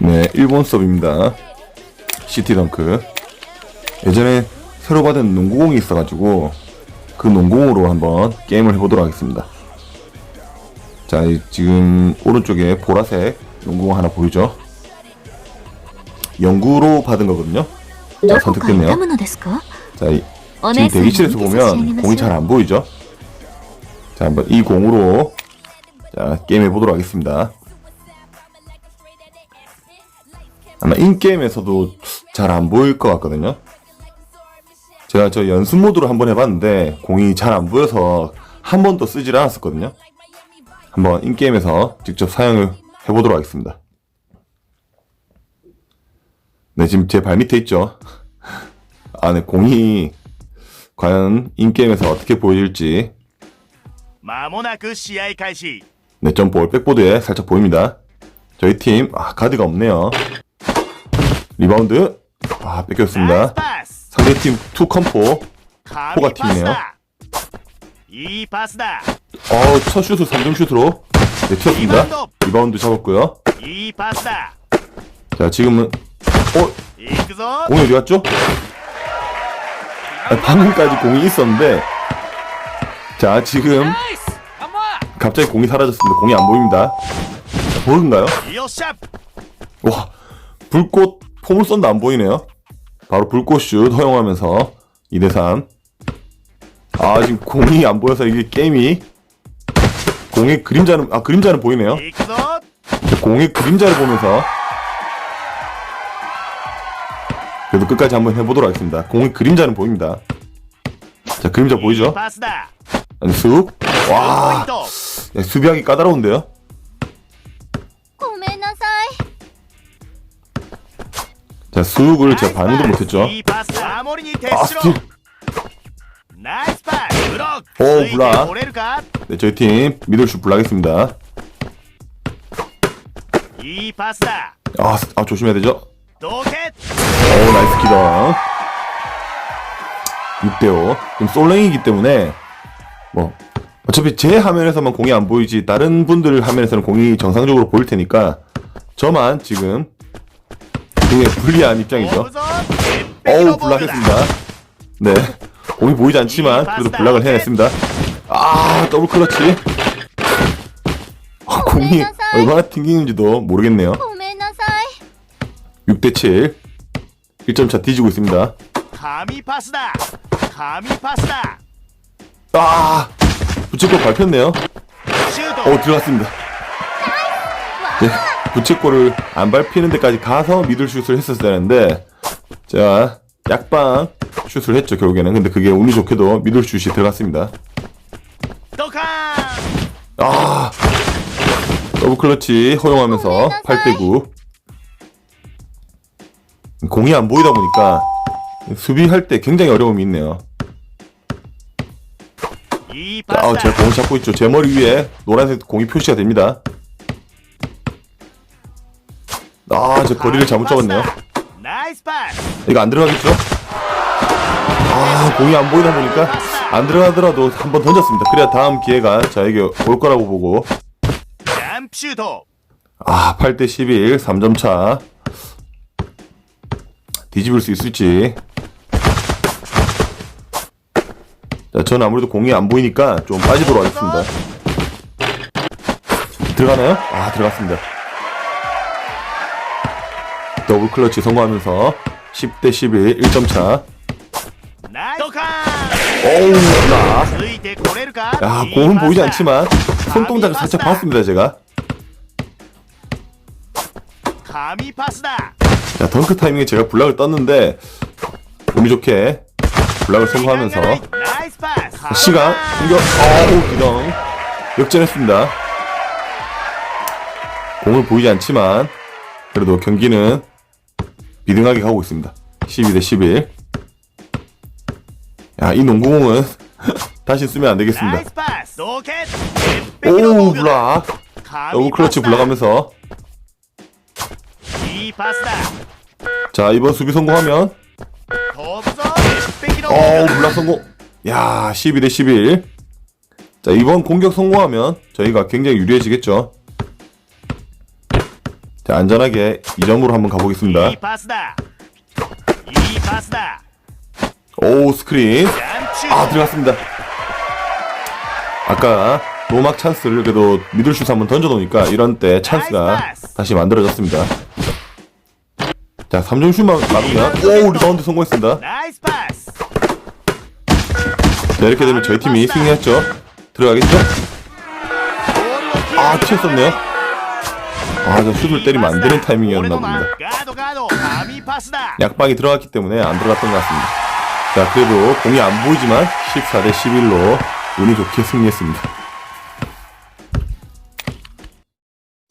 네, 일본 수업입니다. 시티덩크. 예전에 새로 받은 농구공이 있어가지고 그 농구공으로 한번 게임을 해보도록 하겠습니다. 자, 지금 오른쪽에 보라색 농구공 하나 보이죠? 연구로 받은 거거든요. 자, 선택됐네요. 자, 지금 대기실에서 보면 공이 잘 안 보이죠? 자, 한번 이 공으로 자, 게임해 보도록 하겠습니다. 아마 인게임에서도 잘 안 보일 것 같거든요. 제가 저 연습 모드로 한번 해봤는데 공이 잘 안 보여서 한 번도 쓰질 않았었거든요. 한번 인게임에서 직접 사용을 해보도록 하겠습니다. 네, 지금 제 발 밑에 있죠? 아, 네, 공이 과연 인게임에서 어떻게 보일지. 네, 점볼 백보드에 살짝 보입니다. 저희 팀, 아, 카드가 없네요. 리바운드 아 뺏겼습니다. 상대팀 투 컴포 포가 팀이네요. 어첫 슛을 3점 슛으로 네, 튀었습니다. 리바운드 잡았고요. 자 지금은 어 공이 어디 갔죠? 아, 방금까지 공이 있었는데 자 지금 갑자기 공이 사라졌습니다. 공이 안 보입니다. 보는가요? 와 불꽃 폼을 썼는데 안 보이네요. 바로 불꽃슛 허용하면서 이대산. 아, 지금 공이 안 보여서 이게 게임이 공의 그림자는, 아, 그림자는 보이네요. 공의 그림자를 보면서 그래도 끝까지 한번 해보도록 하겠습니다. 공의 그림자는 보입니다. 자, 그림자 보이죠? 아니, 쑥. 와. 수비하기 까다로운데요? 자, 쑥을 제가 반응도 못했죠. いいパスだ守りに徹 아, しろ 스틸. ナイスパスブロックおうついてブラ取れるか 네, 저희 팀 미들슛 불나겠습니다. いいパスだ 아, 스- 아 조심해야 되죠? どけ 오, 나이스 기동. 6대5. 지금 솔랭이기 때문에, 뭐, 어차피 제 화면에서만 공이 안 보이지, 다른 분들 화면에서는 공이 정상적으로 보일 테니까, 저만 지금, 되게 불리한 입장이죠. 어우 블락했습니다. 네, 몸이 보이지 않지만 그래도 블락을 해냈습니다. 아 더블 클러치. 아, 공이 얼마나 튕기는지도 모르겠네요. 6대 7. 1점 차 뒤지고 있습니다. 감히 파스다. 감히 파스다. 아 붙일 거 밟혔네요. 어 들어갔습니다. 네. 부채꼴을 안 밟히는 데까지 가서 미들 슛을 했었어야 하는데 제가 약방 슛을 했죠 결국에는. 근데 그게 운이 좋게도 미들 슛이 들어갔습니다. 아 더블 클러치 허용하면서 어, 8대9 공이 안 보이다 보니까 수비할 때 굉장히 어려움이 있네요. 자, 어, 아, 제가 공을 잡고 있죠. 제 머리 위에 노란색 공이 표시가 됩니다. 제 거리를 잘못 잡았네요. 이거 안 들어가겠죠? 아, 공이 안 보이다 보니까 안 들어가더라도 한번 던졌습니다. 그래야 다음 기회가 저에게 올 거라고 보고. 아, 8대 11, 3점 차. 뒤집을 수 있을지. 자, 저는 아무래도 공이 안 보이니까 좀 빠지도록 하겠습니다. 들어가나요? 아, 들어갔습니다. 더블 클러치 성공하면서 10대 11 1점 차. 어우 나. 야 공은 보이지 않지만 손동작을 살짝 봤습니다 제가. 자 덩크 타이밍에 제가 블락을 떴는데 몸이 좋게 블락을 성공하면서 시간 공격 어우 기동 역전했습니다. 공을 보이지 않지만 그래도 경기는 비등하게 가고 있습니다. 12 대 11. 야, 이 농구공은 다시 쓰면 안 되겠습니다. 오, 블라. 너무 클러치 불러가면서. 자, 이번 수비 성공하면. 어, 블라 성공. 야, 12 대 11. 자, 이번 공격 성공하면 저희가 굉장히 유리해지겠죠. 자, 안전하게 이점으로 한번 가보겠습니다. 이 파스다. 이 파스다. 오, 스크린. 아, 들어갔습니다. 아까 노막 찬스를 그래도 미들슛 한번 던져놓으니까 이런 때 찬스가 다시 만들어졌습니다. 자, 3점 슛만 막으면 오, 리바운드 성공했습니다. 나이스 파스. 자, 이렇게 되면 저희 팀이 승리했죠. 들어가겠죠? 아, 튀었었네요. 아, 저 슛을 때리면 안 되는 타이밍이었나 봅니다. 약방이 들어갔기 때문에 안 들어갔던 것 같습니다. 자, 그래도 공이 안 보이지만 14대 11로 운이 좋게 승리했습니다.